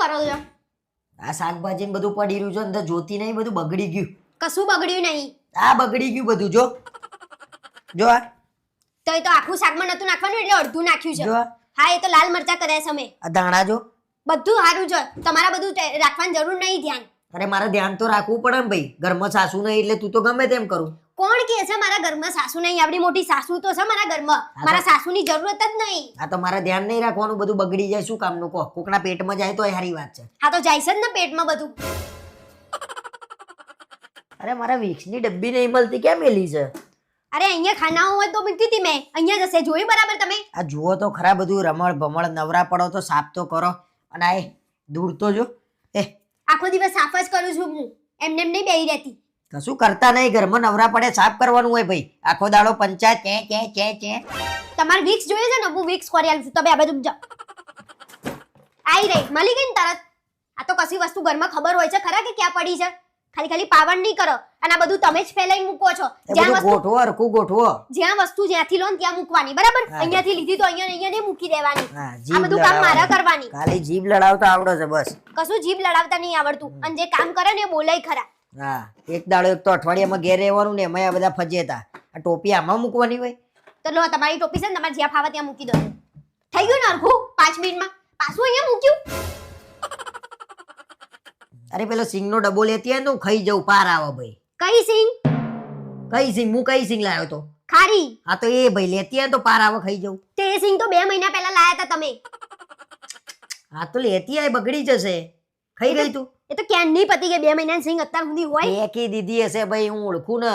કરો છો? આ શાકભાજી બધું પડી રહ્યું છે અંદર જોતી નહીં બધું બગડી ગયું. કશું બગડ્યું નહીં. આ બગડી ગયું બધું જો. જો આ. તો એ તો આખું શાકમાં નતું નાખવાનું એટલે અડધું નાખ્યું છે. જો આ. હા એ તો લાલ મરચા કર્યા છે અમે. આ ધાણા જો. બધું સારું છે. તમારા બધું રાખવાની જરૂર નહીં ધ્યાન. અરે મારે ધ્યાન તો રાખવું પડે ને ભાઈ. ઘરમાં સાસુ નહીં એટલે તું તો ગમે તેમ કરું. કોણ કે છે મારા ઘરમાં સાસુ નહીં? આપણી મોટી સાસુ તો છે મારા ઘરમાં. મારા સાસુની જરૂરત જ નહીં. આ તો મારા ધ્યાન નહીં રાખવાનું બધું બગડી જાય શું કામનું? કો કોકના પેટમાં જાય તો હારી વાત છે. હા તો જાય છે ને પેટમાં બધું. અરે મારા વિક્સની ડબ્બી નહીં મળતી કેમ મેલી છે? અરે અહીંયા ખાના હોય તો મૂકી હતી મેં. અહીંયા જશે જોયું બરાબર તમે? આ જુઓ તો ખરા બધું રમણ ભમણ નવરા પડો તો સાફ તો કરો. અને આ એ દૂર તો જો. એ. આખો દિવસ સાફ જ કરું છું હું. એમને એમ નહીં બેહી રહેતી. કશું કરતા નહીં? ઘરમાં નવરા પડે સાફ કરવાનું હોય ભાઈ. આખો દાડો પંચાયત ચે ચે ચે ચે તમારે વિક્સ જોઈએ છે ને? હું વિક્સ કરી આલું છું. તમે આ બાજુ જાઓ. આઈ રહી મળી ગઈ ને તરત. આ તો કશી વસ્તુ ઘરમાં ખબર હોય છે? ખરા કે ક્યાં પડી છે? ખાલી ખાલી પાવન નહીં કરો. અને આ બધું તમે જ ફેલાઈ મૂકો છો. જ્યાં વસ્તુ ગોઠવો હરખું ગોઠવો. જ્યાં વસ્તુ જ્યાંથી લો ને ત્યાં મૂકવાની. બરાબર. અહીંયાથી લીધી તો અહીંયા અહીંયા નહીં મૂકી દેવાની. આ બધું કામ મારા કરવાની. ખાલી જીભ લડાવતા આવડો છે બસ. કશું જીભ લડાવતા નહીં આવડતું. અને જે કામ કરે ને બોલાય ખરા. હા એક દાડો એક તો અઠવાડિયામાં ઘેર રહેવાનું ને એમાં આ બધા ફજેતા આ ટોપી આમાં મૂકવાની હોય? તો લો તમારી ટોપી છે ને તમારે જ્યાં ફાવે ત્યાં મૂકી દો. થઈ ગયું ને અરખું? પાંચ મિનિટમાં? પાછું અહીંયા મૂક્યું? અરે પેલો સિંગનો ડબ્બો લેતી હોય ને હું ખાઈ જાઉં પાર આવે ભાઈ. કઈ સિંગ? કઈ સિંગ? હું કઈ સિંગ લાવ્યો તો? ખારી. હા તો એ ભાઈ લેતી હોય તો પાર આવે ખાઈ જાઉં. તે સિંગ તો બે મહિના પહેલા લાયા હતા તમે. હા તો લેતી આય બગડી જશે. ખાઈ ગઈ તું એ તો ક્યાં નહીં પતી ગઈ બે મહિના સિંગ અત્યાર સુધી હોય. ફેંકી દીધી હશે ભાઈ હું ઓળખું ને.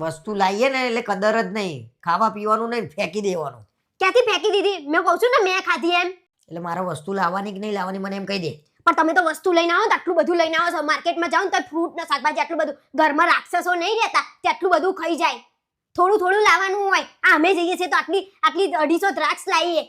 વસ્તુ લાવીએ ને એટલે કદર જ નહીં. ખાવા પીવાનું નહીં ફેંકી દેવાનું. ક્યાંથી ફેંકી દીધી? મેં કહું છું ને મેં ખાધી એમ. એટલે મારે વસ્તુ લાવવાની કે નહીં લાવવાની મને એમ કહી દે. પણ તમે તો વસ્તુ લઈને આવો આટલું બધું લઈને આવો. માર્કેટમાં જાઓ તો ફ્રૂટ ને શાકભાજી આટલું બધું. ઘરમાં રાક્ષસો નહીં રહેતા તે આટલું બધું ખાઈ જાય. થોડું થોડું લાવવાનું હોય. આ અમે જઈએ છીએ તો આટલી આટલી અઢીસો દ્રાક્ષ લાવીએ.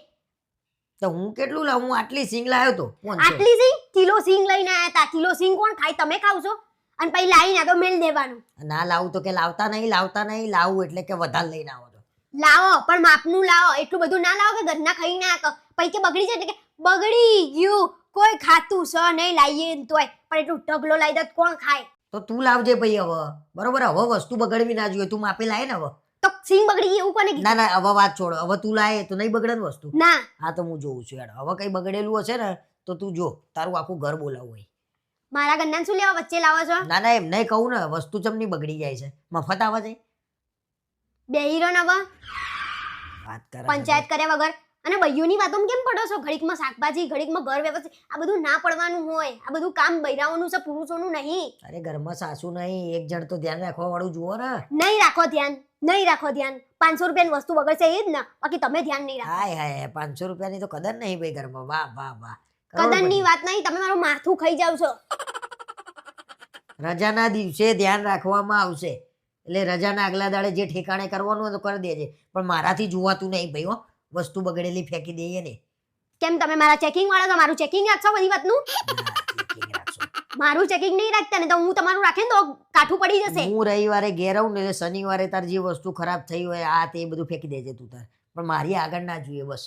તો હું કેટલું લાવું? હું આટલી સિંગ લાવ્યો તો? આટલી સિંગ? કિલો સિંગ લઈને આયા હતા કિલો સિંગ કોણ ખાય? તમે ખાવ છો. અને પછી લાવીને તો મેલ દેવાનું. ના લાવું તો કે લાવતા નહીં લાવતા નહીં. લાવું એટલે કે વધારે લઈને આવો તો. લાવો પણ માપનું લાવો. એટલું બધું ના લાવો કે ઘરના ખાઈ ના પછી કે બગડી જાય એટલે કે બગડી ગયું. કોઈ ખાતું છે નહીં લાવીએ તોય. પણ એટલું ઢગલો લાવી દે કોણ ખાય? તો તું લાવજે ભાઈ હવે. બરોબર? હવે વસ્તુ બગડવી ના જોઈએ. તું માપે લાય ને હવે. સિંગ બગડી ગઈ એવું કોને ના ના હવે વાત છોડ. હવે તું લાય તો નહીં બગડે ને વસ્તુ. ના. હા તો હું જોઉં છું યાર હવે કઈ બગડેલું હશે ને તો તું જો. તારું આખું ઘર બોલાવું હોય મારા ગંદાન શું લેવા વચ્ચે લાવો છો? ના ના એમ નહીં કહું ને વસ્તુ ચમની બગડી જાય છે? મફત આવે છે? બે હીરો નવા. વાત કરે પંચાયત કર્યા વગર. અને બૈયુની વાતોમાં કેમ પડો છો? ઘડીકમાં શાકભાજી ઘડીકમાં ઘર વ્યવસ્થિત. આ બધું ના પડવાનું હોય. આ બધું કામ બૈરાઓનું છે પુરુષોનું નહીં. અરે ઘરમાં સાસુ નહીં. એક જણ તો ધ્યાન રાખવા વાળું જુઓ ને. નહીં રાખો ધ્યાન. નહીં રાખો ધ્યાન. પાંચસો રૂપિયાની વસ્તુ બગડશે એ જ ને. બાકી તમે ધ્યાન નહીં રાખો. હાય હાય પાંચસો રૂપિયાની તો કદર નહીં ભાઈ ઘરમાં. વાહ વાહ વાહ. કદરની વાત નહીં. તમે મારું માથું ખાઈ જાવ છો. રજાના દિવસે ધ્યાન રાખવામાં આવશે. એટલે રજાના આગલા દાડે જે ઠેકાણે કરવાનું હોય તો કરી દેજે. પણ મારાથી જોવાતું નહીં ભાઈ હો. વસ્તુ બગડેલી ફેંકી દઈએ ને. કેમ તમે મારા ચેકિંગ વાળા છો? મારું ચેકિંગ રાખશો બધી વાતનું. મારું ચેકિંગ નહીં રાખતા ને તો હું તમારું રાખે ને તો કાઠું પડી જશે. હું રવિવારે ઘેર આવું ને એટલે શનિવારે તાર જે વસ્તુ ખરાબ થઈ હોય આ તે બધું ફેંકી દેજે તું તાર. પણ મારી આગળ ના જોઈએ બસ.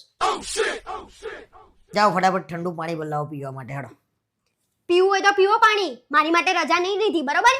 જાઓ ફટાફટ ઠંડુ પાણી બોલાવો પીવા માટે હડો. પીવું હોય તો પીવો પાણી. મારી માટે રજા નહીં લીધી બરોબર?